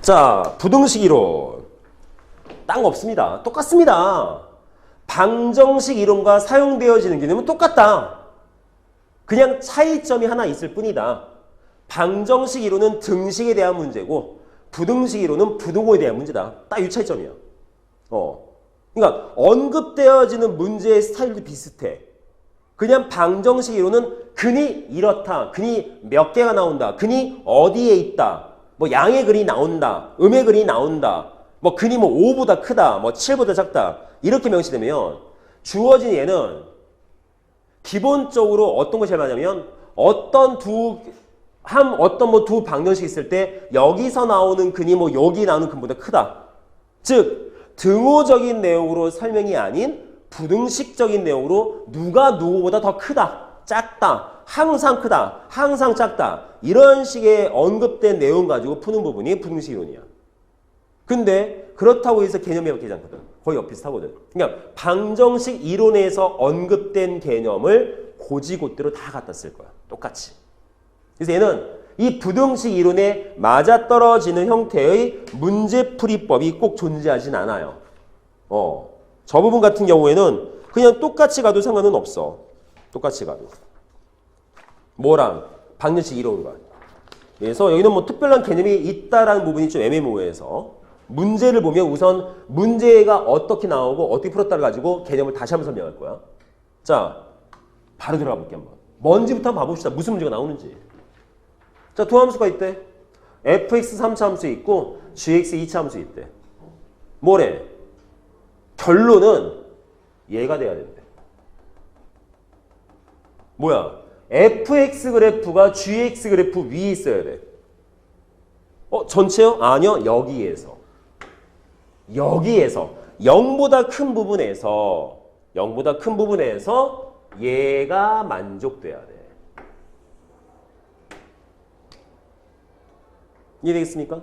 자, 부등식 이론. 딴 거 없습니다. 똑같습니다. 방정식 이론과 사용되어지는 개념은 똑같다. 그냥 차이점이 하나 있을 뿐이다. 방정식 이론은 등식에 대한 문제고 부등식 이론은 부등호에 대한 문제다. 딱 이 차이점이야. 어. 그러니까 언급되어지는 문제의 스타일도 비슷해. 그냥 방정식 이론은 근이 이렇다. 근이 몇 개가 나온다. 근이 어디에 있다. 뭐 양의 근이 나온다. 음의 근이 나온다. 뭐 근이 뭐 5보다 크다. 뭐 7보다 작다. 이렇게 명시되면 주어진 얘는 기본적으로 어떤 것이 많냐면 어떤 두한 어떤 뭐 두 방정식이 있을 때 여기서 나오는 근이 뭐 여기 나오는 근보다 크다. 즉 등호적인 내용으로 설명이 아닌 부등식적인 내용으로 누가 누구보다 더 크다, 작다, 항상 크다, 항상 작다 이런 식의 언급된 내용 가지고 푸는 부분이 부등식 이론이야. 근데 그렇다고 해서 개념이 바뀌지 않거든. 거의 비슷하거든. 그러니까 방정식 이론에서 언급된 개념을 고지고대로 다 갖다 쓸 거야. 똑같이. 그래서 얘는 이 부등식 이론에 맞아떨어지는 형태의 문제풀이법이 꼭 존재하진 않아요. 어. 저 부분 같은 경우에는 그냥 똑같이 가도 상관은 없어. 똑같이 가도. 뭐랑? 방정식 이론과. 그래서 여기는 뭐 특별한 개념이 있다라는 부분이 좀 애매모호해서 문제를 보면 우선 문제가 어떻게 나오고 어떻게 풀었다를 가지고 개념을 다시 한번 설명할 거야. 자, 바로 들어가 볼게 한번. 먼지부터 한번 봐봅시다. 무슨 문제가 나오는지. 자, 두 함수가 있대. fx 3차 함수 있고 gx 2차 함수 있대. 뭐래? 결론은 얘가 돼야 된대. 뭐야? fx 그래프가 gx 그래프 위에 있어야 돼. 어, 전체요? 아니요. 여기에서. 여기에서 0보다 큰 부분에서 0보다 큰 부분에서 얘가 만족돼야 돼. 이해되겠습니까?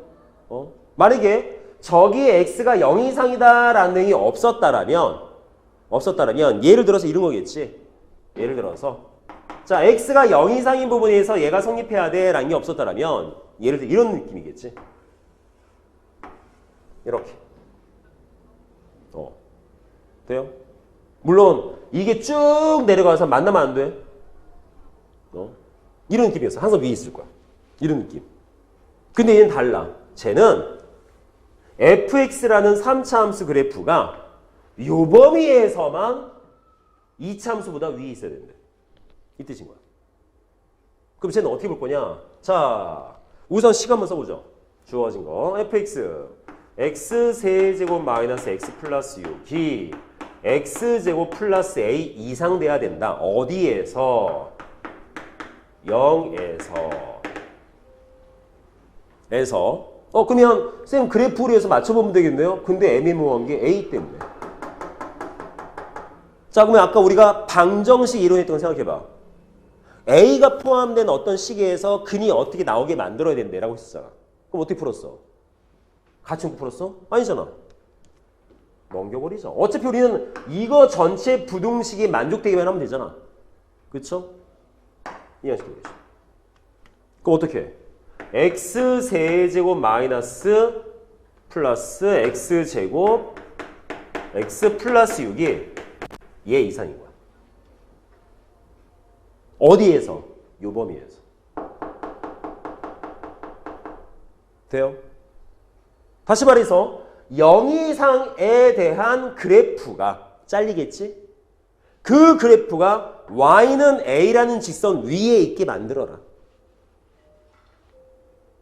어? 만약에 저기에 x가 0 이상이다라는 내용이 없었다라면 없었다라면 예를 들어서 이런 거겠지. 예를 들어서 자 x가 0 이상인 부분에서 얘가 성립해야 돼 라는 게 없었다라면 예를 들어 이런 느낌이겠지. 이렇게. 어. 돼요? 물론 이게 쭉 내려가서 만나면 안 돼. 어? 이런 느낌이었어. 항상 위에 있을 거야. 이런 느낌. 근데 얘는 달라. 쟤는 fx라는 3차 함수 그래프가 요 범위에서만 2차 함수보다 위에 있어야 된대. 이 뜻인 거야. 그럼 쟤는 어떻게 볼 거냐? 자, 우선 식 한번 써보죠. 주어진 거. fx x 세제곱 마이너스 x 플러스 6이 x제곱 플러스 a 이상 돼야 된다. 어디에서? 0에서 에서 어 그러면 쌤 그래프로 해서 맞춰보면 되겠네요. 근데 애매모호한 게 a 때문에. 자 그러면 아까 우리가 방정식 이론했던 거 생각해봐. A가 포함된 어떤 시계에서 근이 어떻게 나오게 만들어야 된대라고 했었잖아. 그럼 어떻게 풀었어? 묶고 풀었어? 아니잖아. 넘겨버리죠. 어차피 우리는 이거 전체 부등식이 만족되기만 하면 되잖아. 그쵸? 이해하시면 되겠죠. 그럼 어떻게 해? x 세제곱 마이너스 플러스 x 제곱 x 플러스 6이 얘 이상인 거야. 어디에서? 요 범위에서. 돼요? 다시 말해서 0 이상에 대한 그래프가 잘리겠지? 그 그래프가 y는 a라는 직선 위에 있게 만들어라.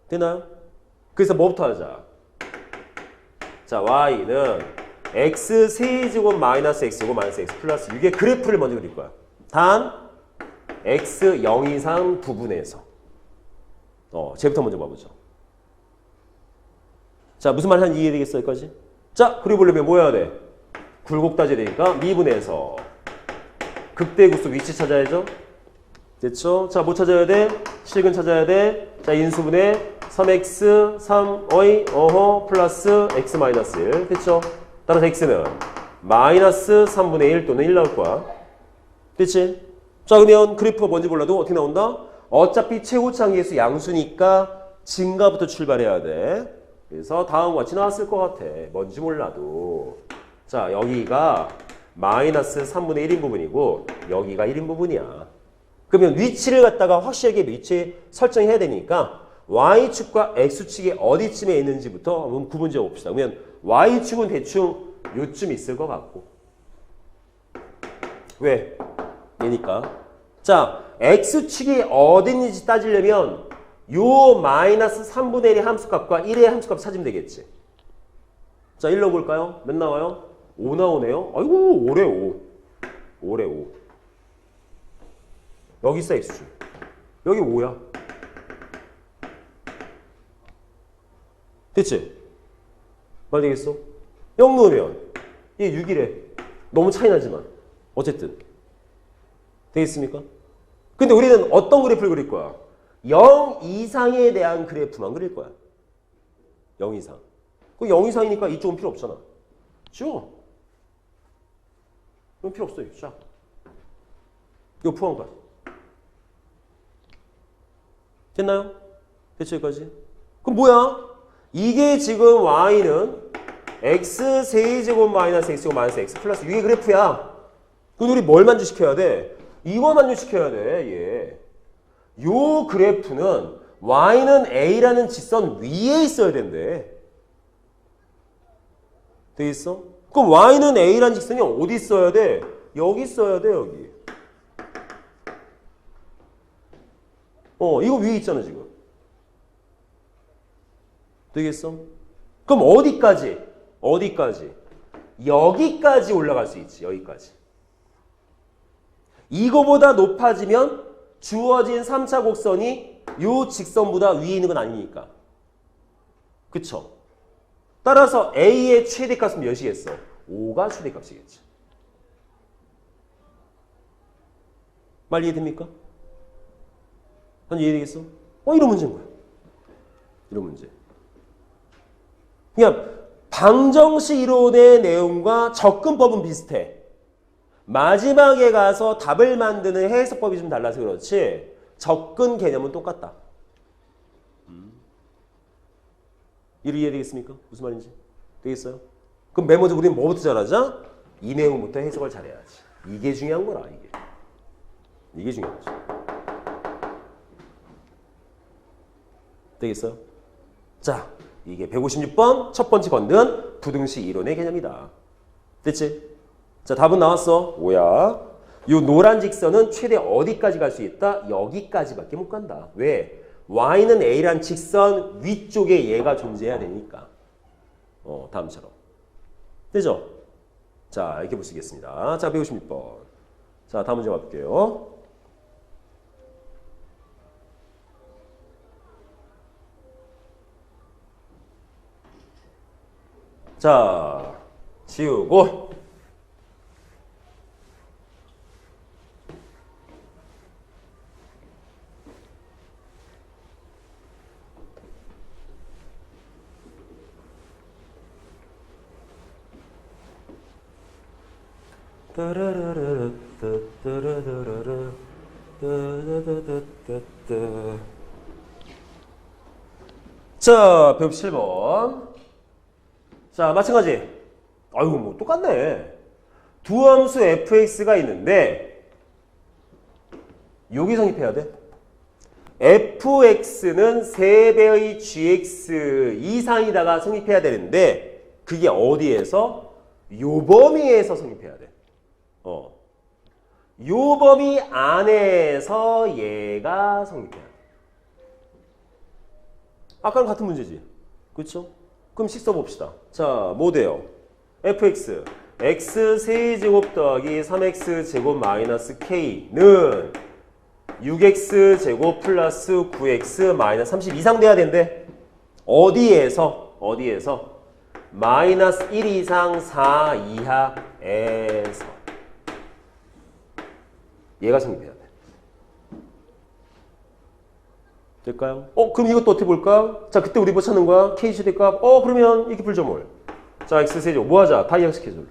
되나요? 그래서 뭐부터 하자? 자, y는 x 세제곱 마이너스 x제곱 마이너스 x 플러스 6의 그래프를 먼저 그릴 거야. 단 x 0 이상 부분에서. 어, 쟤부터 먼저 봐보죠. 자, 무슨 말 하는지 이해되겠어, 여기까지? 자, 그려보려면 뭐 해야 돼? 굴곡 따져야 되니까 미분해서 극대구수 위치 찾아야죠. 됐죠? 자, 뭐 찾아야 돼? 실근 찾아야 돼. 자, 인수분해 3x, 3의 어허 플러스 x 마이너스 1. 됐죠? 따라서 x는 마이너스 3분의 1 또는 1 나올 거야. 됐지? 자, 그러면 그래프가 뭔지 몰라도 어떻게 나온다? 어차피 최고차항계수 양수니까 증가부터 출발해야 돼. 그래서 다음과 같이 나왔을 것 같아. 뭔지 몰라도. 자, 여기가 마이너스 3분의 1인 부분이고 여기가 1인 부분이야. 그러면 위치를 갖다가 확실하게 위치 설정해야 되니까 y축과 x축이 어디쯤에 있는지부터 한번 구분 지어 봅시다. 그러면 y축은 대충 요쯤 있을 것 같고 왜? 얘니까 자 x축이 어디 있는지 따지려면 요 마이너스 3분의 1의 함수값과 1의 함수값 찾으면 되겠지. 자, 1 넣어볼까요? 몇 나와요? 5 나오네요. 아이고, 5래 5. 5래 5. 여기 있어, x축. 여기 5야. 됐지? 말 되겠어? 0 넣으면 얘 6이래. 너무 차이 나지만. 어쨌든. 되겠습니까? 근데 우리는 어떤 그래프를 그릴 거야? 0 이상에 대한 그래프만 그릴 거야. 0 이상. 그 0 이상이니까 이쪽은 필요 없잖아. 죠? 이건 필요 없어요. 자. 이거 포함 가. 됐나요? 됐죠, 여기까지? 그럼 뭐야? 이게 지금 y는 x 세제곱 마이너스 x제곱 마이너스 x 플러스 6의 그래프야. 그럼 우리 뭘 만족시켜야 돼? 이거 만족시켜야 돼, 얘. 요 그래프는 y는 a라는 직선 위에 있어야 된대. 돼 있어? 그럼 y는 a라는 직선이 어디 있어야 돼? 여기 있어야 돼, 여기. 어, 이거 위에 있잖아, 지금. 되겠어? 그럼 어디까지? 어디까지? 여기까지 올라갈 수 있지, 여기까지. 이거보다 높아지면 주어진 3차 곡선이 요 직선보다 위에 있는 건 아니니까. 그쵸? 따라서 A의 최대값은 몇이겠어? 5가 최대값이겠지. 말 이해됩니까? 한 이해되겠어? 어, 이런 문제인 거야. 이런 문제. 그냥 방정식 이론의 내용과 접근법은 비슷해. 마지막에 가서 답을 만드는 해석법이 좀 달라서 그렇지 접근 개념은 똑같다. 음. 이를 이해되겠습니까? 무슨 말인지 되겠어요? 그럼 맨 먼저 우리는 뭐부터 잘하자? 이 내용부터 해석을 잘해야지. 이게 중요한 거라 이게. 이게 중요하지. 되겠어요? 자, 이게 156번 첫 번째 건든 부등식 이론의 개념이다. 됐지? 자, 답은 나왔어. 5야. 요 노란 직선은 최대 어디까지 갈 수 있다? 여기까지밖에 못 간다. 왜? y는 a란 직선 위쪽에 얘가 존재해야 되니까. 어, 다음처럼. 되죠? 자, 이렇게 있겠습니다. 자, 156번. 자, 다음 문제 가볼게요. 자, 지우고. 따라라라라, 따따라라라라, 따다다다다다. 자, 107번. 자, 마찬가지. 아이고, 뭐, 똑같네. 두 함수 fx가 있는데, 여기 성립해야 돼. fx는 3배의 gx 이상이다가 성립해야 되는데, 그게 어디에서? 요 범위에서 성립해야 돼. 어. 요 범위 안에서 얘가 성립해야 돼. 아까랑 같은 문제지. 그렇죠? 그럼 식 써봅시다. 자, 뭐 돼요? fx x 세제곱 더하기 3x 제곱 마이너스 k는 6x 제곱 플러스 9x 마이너스 30 이상 돼야 된대. 어디에서? 어디에서? 마이너스 1 이상 4 이하에서 얘가 성립해야 돼. 될까요? 어, 그럼 이것도 어떻게 볼까? 자, 그때 우리 뭐 찾는 거야? k 최대값. 어, 그러면 이렇게 풀죠, 뭘. 자, x 세제곱. 뭐 하자? 다이약 스케줄.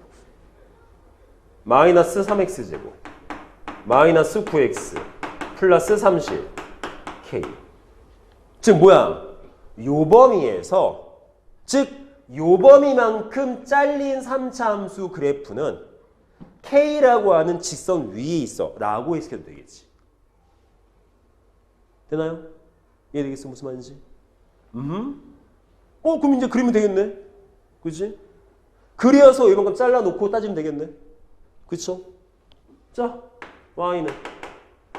마이너스 3x 제곱. 마이너스 9x. 플러스 30. k. 즉, 뭐야? 요 범위에서 즉, 요 범위만큼 잘린 3차 함수 그래프는 K라고 하는 직선 위에 있어. 라고 해석해도 되겠지. 되나요? 이해되겠어? 무슨 말인지? 음? 어, 그럼 이제 그리면 되겠네? 그지? 그려서 이만큼 잘라놓고 따지면 되겠네? 그쵸? 자, y는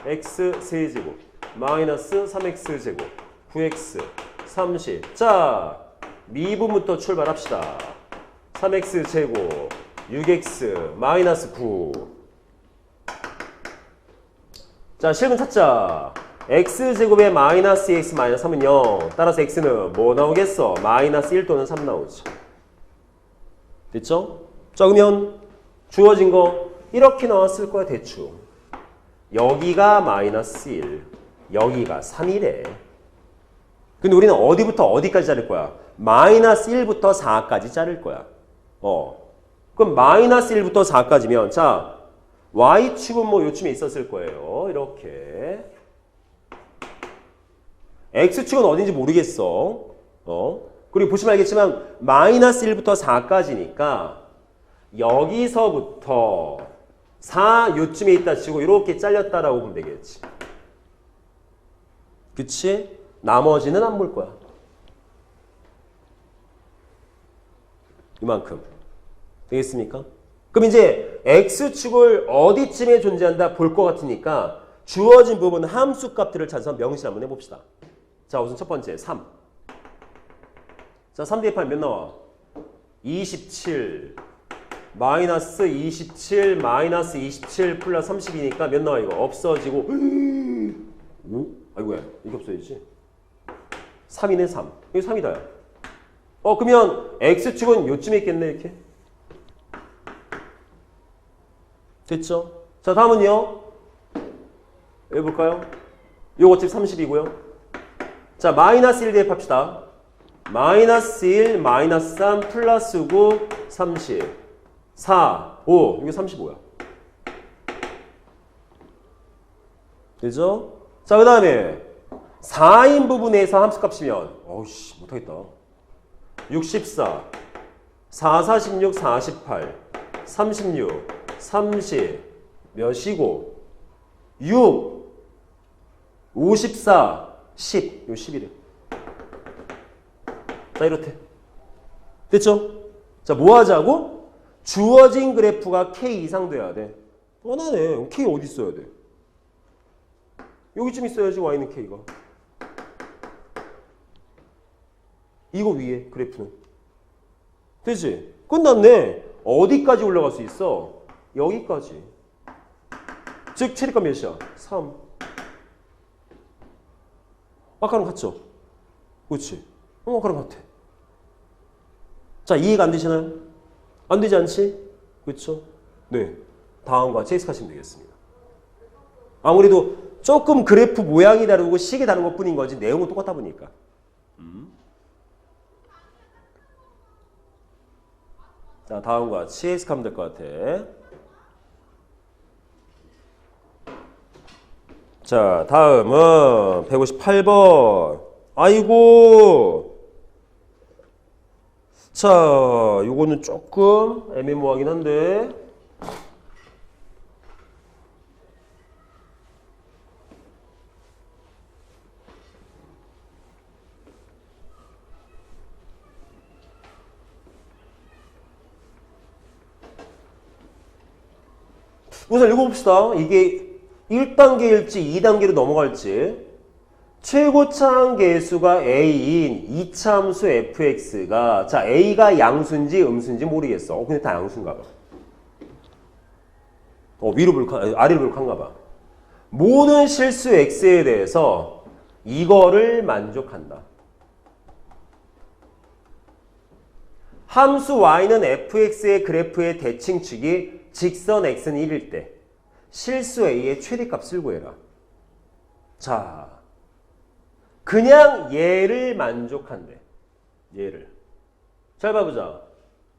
x 세제곱 마이너스 3x 제곱 9x 30. 자, 미분부터 출발합시다. 3x 제곱 6x 마이너스 9. 자, 실분 찾자. X 제곱에 마이너스 x 마이너스 3은 0. 따라서 x는 뭐 나오겠어? 마이너스 1 또는 3 나오지. 됐죠? 자, 그러면 주어진 거 이렇게 나왔을 거야, 대충. 여기가 마이너스 1, 여기가 3이래. 근데 우리는 어디부터 어디까지 자를 거야? 마이너스 1부터 4까지 자를 거야. 어. 그럼 마이너스 1부터 4까지면 자, y축은 뭐 요쯤에 있었을 거예요. 이렇게. X축은 어딘지 모르겠어. 어. 그리고 보시면 알겠지만 마이너스 1부터 4까지니까 여기서부터 4 요쯤에 있다 치고 이렇게 잘렸다라고 보면 되겠지. 그치? 나머지는 안 볼 거야. 이만큼. 되겠습니까? 그럼 이제 x축을 어디쯤에 존재한다 볼 것 같으니까 주어진 부분 함수 값들을 찾아서 명시 한번 해봅시다. 자, 우선 첫 번째 3. 자, 3 대입하면 몇 나와? 27 마이너스 27 마이너스 27 플러스 30이니까 몇 나와 이거? 없어지고 오? 아이고야 이게 없어야지 3이네 3 이거 3이다 어 그러면 x축은 요쯤에 있겠네 이렇게 됐죠? 자 다음은요 여기 볼까요? 요거 집 30이고요 자 마이너스 1 대입합시다 마이너스 1 마이너스 3 플러스 9 30 4, 5. 이게 35야. 되죠? 자, 그 다음에 4인 부분에서 함수값이면 어우씨 못하겠다. 64, 4, 46, 48, 36, 30 몇이고 6, 54, 10. 요 10이래. 자, 이렇대. 됐죠? 자, 뭐 하자고? 주어진 그래프가 K 이상 돼야 돼. 뻔하네. K 어디 있어야 돼? 여기쯤 있어야지 Y는 K가. 이거 위에 그래프는. 되지? 끝났네. 어디까지 올라갈 수 있어? 여기까지. 즉 체리값 몇이야? 3. 아까랑 같죠? 그렇지? 어, 아까랑 같아. 자, 이해가 안 되시나요? 안 되지 않지? 그렇죠? 네. 다음과 체스하시면 되겠습니다. 아무래도 조금 그래프 모양이 다르고 식이 다른 것 뿐인 거지 내용은 똑같다 보니까. 음. 자, 다음과 체스하면 될 것 같아. 자, 다음은 158번. 아이고. 자, 요거는 조금 애매모호하긴 한데. 우선 읽어봅시다. 이게 1단계일지 2단계로 넘어갈지. 최고차항 계수가 a인 이차함수 fx가 자 a가 양수인지 음수인지 모르겠어. 어, 근데 다 양수인가 봐. 어 위로 불칸 아래로 불칸가 봐. 모든 실수 x에 대해서 이거를 만족한다. 함수 y는 fx의 그래프의 대칭축이 직선 x는 1일 때 실수 a의 최대값을 구해라. 자, 그냥 얘를 만족한대. 얘를. 잘 봐보자.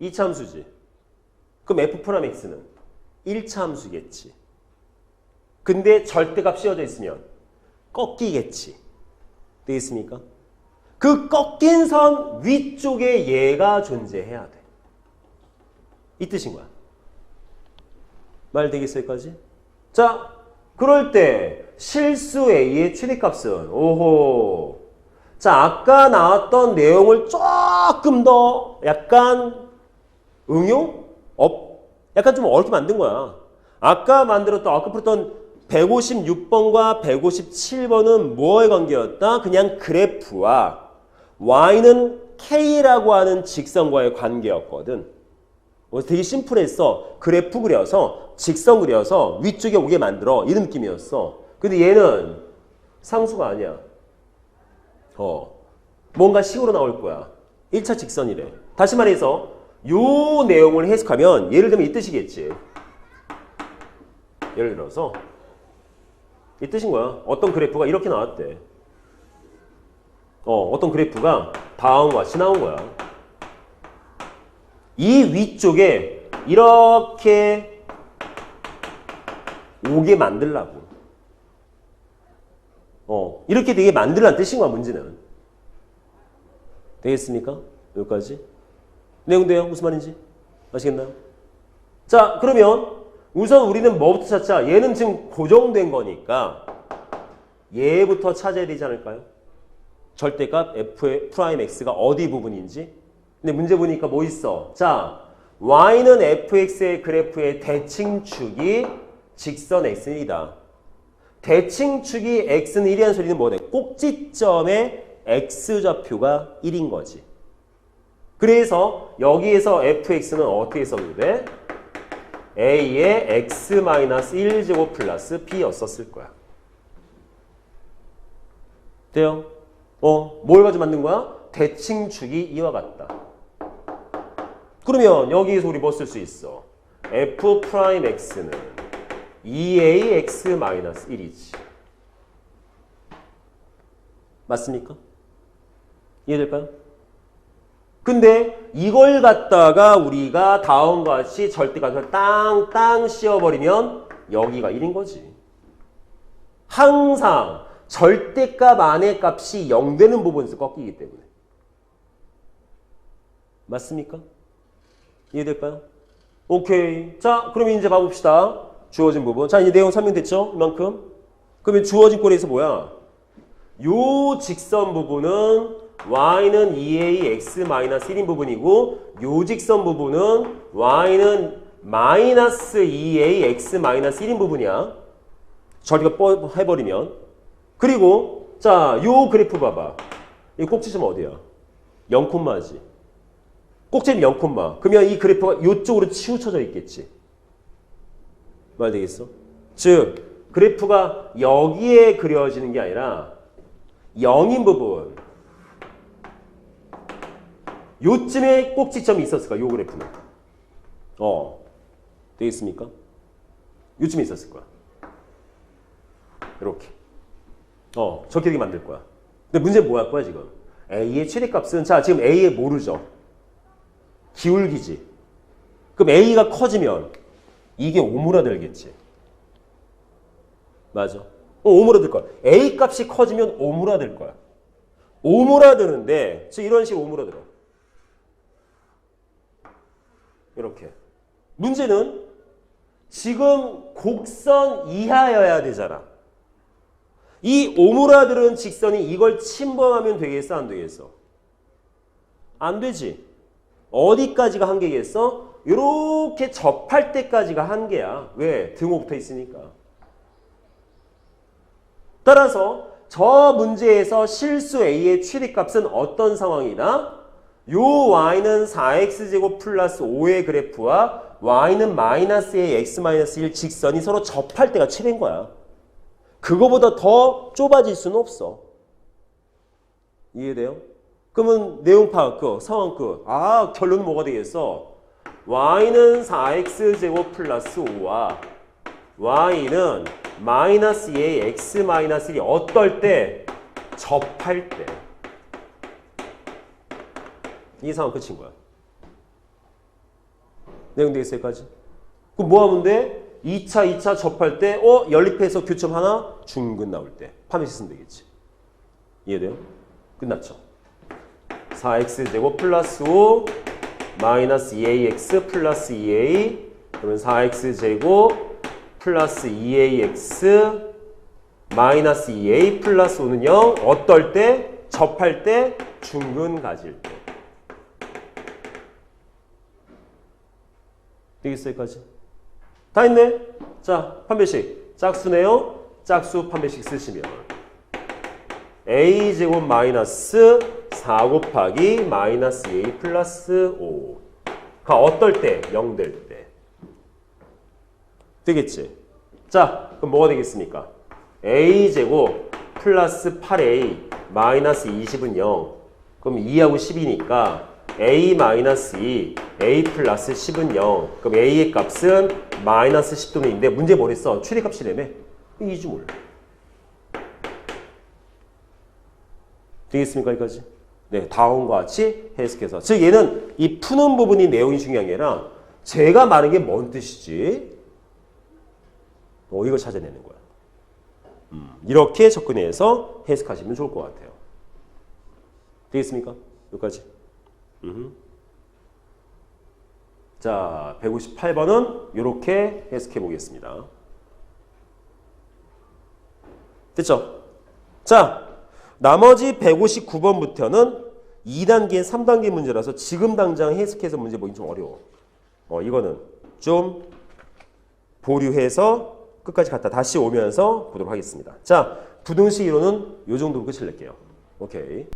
2차 함수지. 그럼 f 프람 x는 1차 함수겠지. 근데 절대값 씌워져 있으면 꺾이겠지. 되겠습니까? 그 꺾인 선 위쪽에 얘가 존재해야 돼. 이 뜻인 거야. 말 되겠어요, 여기까지? 자, 그럴 때 실수 A의 최대값은 오호. 자, 아까 나왔던 내용을 조금 더 약간 응용? 업? 약간 좀 어렵게 만든 거야. 아까 만들었던, 아까 풀었던 156번과 157번은 뭐의 관계였다? 그냥 그래프와 y는 k라고 하는 직선과의 관계였거든. 그래서 되게 심플했어. 그래프 그려서 직선 그려서 위쪽에 오게 만들어. 이런 느낌이었어. 근데 얘는 상수가 아니야. 어. 뭔가 식으로 나올 거야. 1차 직선이래. 다시 말해서 요 내용을 해석하면 예를 들면 이 뜻이겠지. 예를 들어서 이 뜻인 거야. 어떤 그래프가 이렇게 나왔대. 어, 어떤 그래프가 다음과 같이 나온 거야. 이 위쪽에 이렇게 오게 만들라고. 어, 이렇게 되게 만들라는 뜻인 거야, 문제는. 되겠습니까? 여기까지. 내용돼요? 무슨 말인지? 아시겠나요? 자, 그러면 우선 우리는 뭐부터 찾자? 얘는 지금 고정된 거니까 얘부터 찾아야 되지 않을까요? 절대값 f 프라임 x가 어디 부분인지. 근데 문제 보니까 뭐 있어? 자, y는 fx의 그래프의 대칭축이 직선 x는 1이다. 대칭축이 x는 1이라는 소리는 뭐래? 꼭지점의 x좌표가 1인 거지. 그래서 여기에서 fx는 어떻게 돼? a의 x-1제곱 플러스 b였었을 거야. 돼요? 어, 뭘 가지고 만든 거야? 대칭축이 이와 같다. 그러면 여기에서 우리 뭐 쓸 수 있어? f 프라임 x는 2ax 마이너스 1이지. 맞습니까? 이해될까요? 근데 이걸 갖다가 우리가 다음과 같이 절대값을 땅땅 씌워버리면 여기가 1인 거지. 항상 절대값 안의 값이 0 되는 부분에서 꺾이기 때문에. 맞습니까? 이해될까요? 오케이. 자, 그럼 이제 봐봅시다. 주어진 부분. 자, 이제 내용 설명됐죠? 이만큼. 그러면 주어진 꼴에서 뭐야? 요 직선 부분은 y는 2ax-1인 부분이고 요 직선 부분은 y는 마이너스 2ax-1인 부분이야. 저리가 뻗 해버리면. 그리고 자, 요 그래프 봐봐. 이 꼭지점 어디야? 0콤마지. 꼭지점 0콤마. 그러면 이 그래프가 요쪽으로 치우쳐져 있겠지. 말 되겠어? 즉, 그래프가 여기에 그려지는 게 아니라 0인 부분. 요쯤에 꼭지점이 있었을 거야, 요 그래프는. 어. 되겠습니까? 요쯤에 있었을 거야. 이렇게. 어, 되게 만들 거야. 근데 문제 뭐 할 거야, 지금? A의 최대값은, 자, 지금 A의 모르죠? 기울기지. 그럼 A가 커지면 이게 오므라들겠지. 맞아. 어, 오므라들 거야. A 값이 커지면 오므라들 거야. 오므라드는데, 즉 이런 식으로 오므라들어. 이렇게. 문제는 지금 곡선 이하여야 되잖아. 이 오므라드는 직선이 이걸 침범하면 되겠어, 안 되겠어? 안 되지. 어디까지가 한계겠어? 이렇게 접할 때까지가 한계야. 왜? 등호 붙어 있으니까. 따라서 저 문제에서 실수 A의 최대값은 어떤 상황이다? 요 y는 4x제곱 플러스 5의 그래프와 y는 마이너스 a x 마이너스 1 직선이 서로 접할 때가 최대인 거야. 그거보다 더 좁아질 수는 없어. 이해돼요? 그러면 내용 파악 끝, 상황 끝. 아, 결론은 뭐가 되겠어? y는 4x제곱 플러스 5와 y는 마이너스 2의 x 마이너스 1이 어떨 때? 접할 때. 이 상황 끝인 거야. 내용 되겠어요, 여기까지? 그럼 뭐 하면 돼? 2차, 2차 접할 때, 어? 연립해서 교점 하나? 중근 나올 때. 파면시 쓰면 되겠지. 이해돼요? 끝났죠? 4x제곱 플러스 5 마이너스 2ax 플러스 2a 그러면 4x제곱 플러스 2ax 마이너스 2a 플러스 5는 0 어떨 때? 접할 때? 중근 가질 때 되겠어요 여기까지? 다 했네 자 판별식 짝수네요 짝수 판별식 쓰시면 a제곱 마이너스 4 곱하기 마이너스 a 플러스 5가 어떨 때? 0 될 때. 되겠지? 자, 그럼 뭐가 되겠습니까? a제곱 플러스 8a 마이너스 20은 0. 그럼 2하고 10이니까 a 마이너스 2, a 플러스 10은 0. 그럼 a의 값은 마이너스 10 또는 2인데 문제 뭐랬어? 최대값이라며? 2지 몰라. 되겠습니까? 여기까지? 네, 다음과 같이 해석해서. 즉, 얘는 이 푸는 부분이 내용이 중요한 게 아니라 제가 말한 게 뭔 뜻이지? 어, 이걸 찾아내는 거야. 음, 이렇게 접근해서 해석하시면 좋을 것 같아요. 되겠습니까? 여기까지. 음. 자, 158번은 이렇게 해석해 보겠습니다. 됐죠? 자, 나머지 159번부터는 2단계, 3단계 문제라서 지금 당장 해석해서 문제 보기 좀 어려워. 어, 이거는 좀 보류해서 끝까지 갔다 다시 오면서 보도록 하겠습니다. 자, 부등식 이론은 이 정도로 끝을 낼게요. 오케이.